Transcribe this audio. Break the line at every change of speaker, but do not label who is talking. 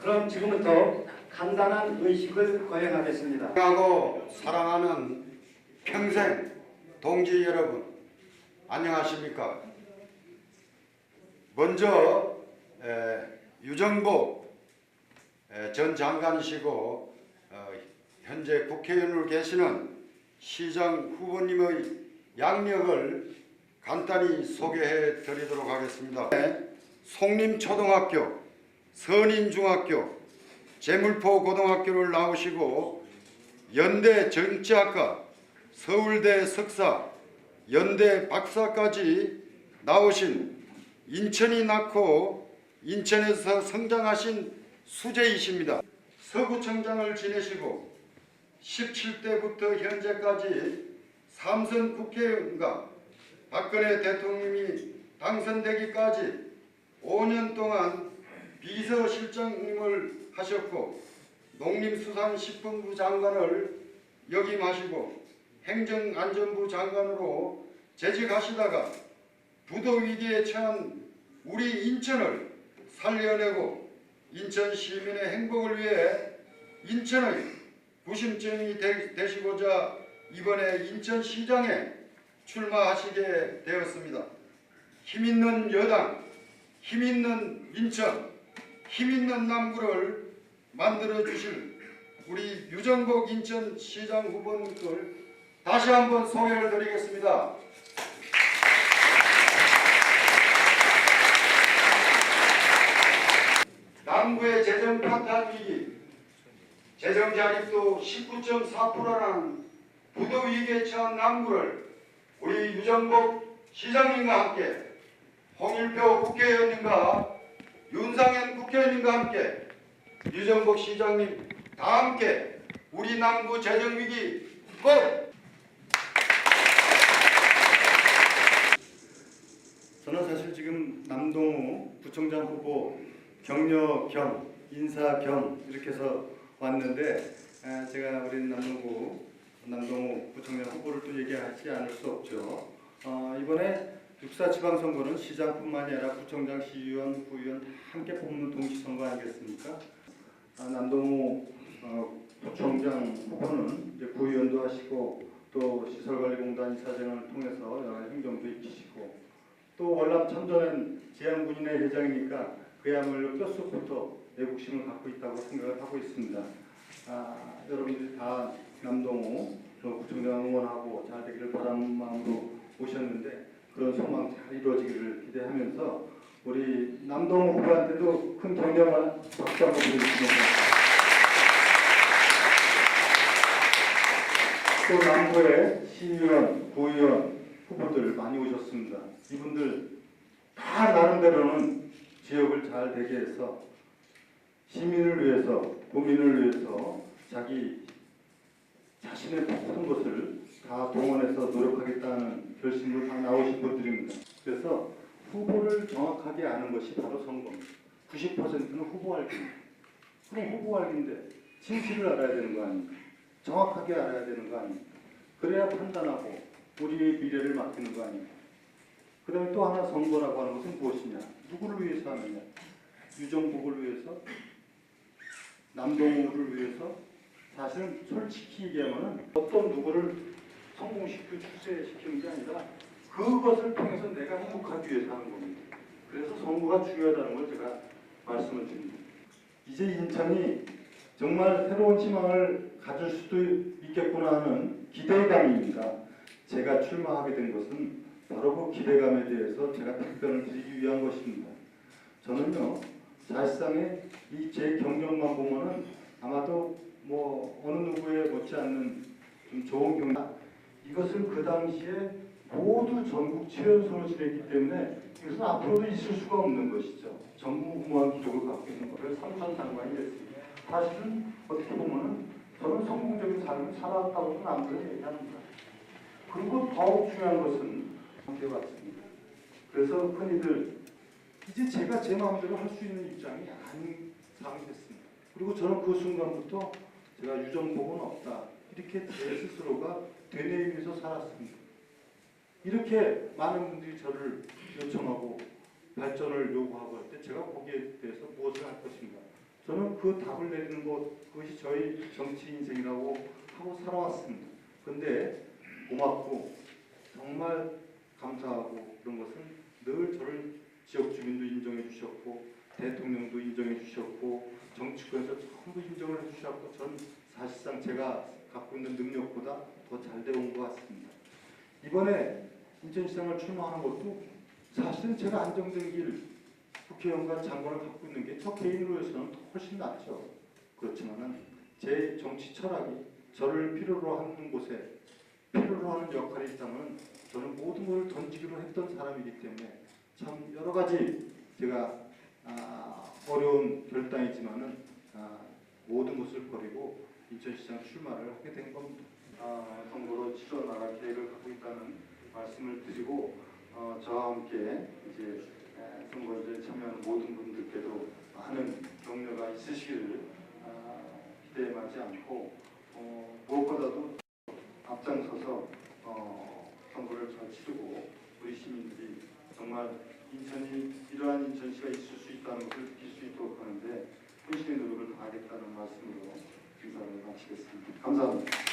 그럼 지금부터 간단한 의식을 거행하겠습니다.
사랑하고 사랑하는 평생 동지 여러분 안녕하십니까? 먼저 에, 유정복 에, 전 장관이시고 어, 현재 국회의원으로 계시는 시장 후보님의 양력을 간단히 소개해 드리도록 하겠습니다. 네, 송림초등학교, 선인중학교, 재물포 고등학교를 나오시고 연대 정치학과, 서울대 석사, 연대 박사까지 나오신 인천이 낳고 인천에서 성장하신 수재이십니다. 서구청장을 지내시고 17대부터 현재까지 삼선 국회의원과 박근혜 대통령이 당선되기까지 5년 동안 비서실장님을 하셨고 농림수산식품부 장관을 역임하시고 행정안전부 장관으로 재직하시다가 부도 위기에 처한 우리 인천을 살려내고 인천 시민의 행복을 위해 인천의 구심점이 되, 되시고자 이번에 인천시장에 출마하시게 되었습니다. 힘 있는 여당, 힘 있는 인천, 힘 있는 남구를 만들어 주실 우리 유정복 인천시장 후보님들 다시 한번 소개를 드리겠습니다. 남구의 재정 파탄 위기, 재정 자립도 19.4%라는 부도 위기에 처한 남구를 우리 유정복 시장님과 함께 홍일표 국회의원님과 윤상현 국회의원님과 함께 유정복 시장님 다 함께 우리 남구 재정 위기 꼭
저는 사실 지금 남동우 부총장 후보 격려 겸 인사 겸 이렇게 해서 왔는데 아, 제가 우리 남동구 남동우 부총장 후보를 또 얘기하지 않을 수 없죠. 어, 이번에 육사 지방선거는 시장뿐만이 아니라 부총장, 시의원, 구의원 다 함께 뽑는 동시선거 아니겠습니까? 아, 남동우 어, 부총장 후보는 이제 구의원도 하시고 또 시설관리공단 이사장을 통해서 여러 행정도 익히시고 또 월남 참전은 제한군인회 회장이니까 그야말로 뼛속부터 애국심을 갖고 있다고 생각을 하고 있습니다. 아, 여러분들이 다 남동우 저 구청장 응원하고 잘 되기를 바라는 마음으로 오셨는데 그런 소망 잘 이루어지기를 기대하면서 우리 남동우 후보한테도 큰 격려와 박수 한번 드리겠습니다. 또 남부의 시의원, 구의원 후보들 많이 오셨습니다. 이분들 다 나름대로는 지역을 잘 되게 해서 시민을 위해서, 국민을 위해서 자기 자신의 모든 것을 다 동원해서 노력하겠다는 결심으로 다 나오신 분들입니다. 그래서 후보를 정확하게 아는 것이 바로 선거입니다. 90%는 후보 알기입니다. 그럼 후보 알기인데 진실을 알아야 되는 거 아닙니까? 정확하게 알아야 되는 거 아닙니까? 그래야 판단하고 우리의 미래를 맡기는 거 아닙니까? 그 다음에 또 하나 선거라고 하는 것은 무엇이냐? 누구를 위해서 하느냐? 유정복을 위해서? 남동우를 위해서? 사실은 솔직히 얘기하면 어떤 누구를 성공시키고 출세시키는 게 아니라 그것을 통해서 내가 행복하기 위해서 하는 겁니다. 그래서 선거가 중요하다는 걸 제가 말씀을 드립니다. 이제 인천이 정말 새로운 희망을 가질 수도 있겠구나 하는 기대감입니다. 제가 출마하게 된 것은 바로 그 기대감에 대해서 제가 답변을 드리기 위한 것입니다. 저는요, 사실상의 이 제 경력만 보면은 아마도 뭐 어느 누구에 못지않는 좀 좋은 경력, 이것을 그 당시에 모두 전국 최연소로 지냈기 때문에 이것은 앞으로도 있을 수가 없는 것이죠. 전무후무한 기록을 갖고 있는 거를 삼선상관이 됐습니다. 사실은 어떻게 보면은 저는 성공적인 삶을 살아왔다고 남들은 얘기합니다. 그리고 더욱 중요한 것은 함께 왔습니다. 그래서 흔히들 이제 제가 제 마음대로 할 수 있는 입장이 아닌 상황이 됐습니다. 그리고 저는 그 순간부터 제가 유정복은 없다. 이렇게 제 스스로가 되뇌이면서 살았습니다. 이렇게 많은 분들이 저를 요청하고 발전을 요구하고 할 때 제가 거기에 대해서 무엇을 할 것인가 저는 그 답을 내리는 것 그것이 저희 정치 인생이라고 하고 살아왔습니다. 근데 고맙고 정말 감사하고 그런 것은 늘 저를 지역 주민도 인정해 주셨고 대통령도 인정해 주셨고 정치권에서 전부 인정을 해 주셨고 전 사실상 제가 갖고 있는 능력보다 더 잘 되어 온것 같습니다. 이번에 인천시장을 출마하는 것도 사실은 제가 안정된 길 국회의원과 장관을 갖고 있는 게 저 개인으로 해서는 훨씬 낫죠. 그렇지만은 제 정치 철학이 저를 필요로 하는 곳에 필요로 하는 역할이 있다면 저는 모든 걸 던지기로 했던 사람이기 때문에 참 여러 가지 제가 아, 어려운 결단이지만은 아, 모든 것을 버리고 인천시장 출마를 하게 된 겁니다. 아, 선거로 치러 나갈 계획을 갖고 있다는 말씀을 드리고 어, 저와 함께 이제 에, 선거에 참여하는 모든 분들께도 많은 격려가 있으시기를 아, 기대하지 않고 어, 무엇보다도 앞장서서 어, 선거를 잘 치르고 우리 시민들이 정말 인천이 이러한 인천시가 있을 수 있다는 것을 느낄 수 있도록 하는데 혼신의 노력을 다하겠다는 말씀으로 인사를 마치겠습니다. 감사합니다.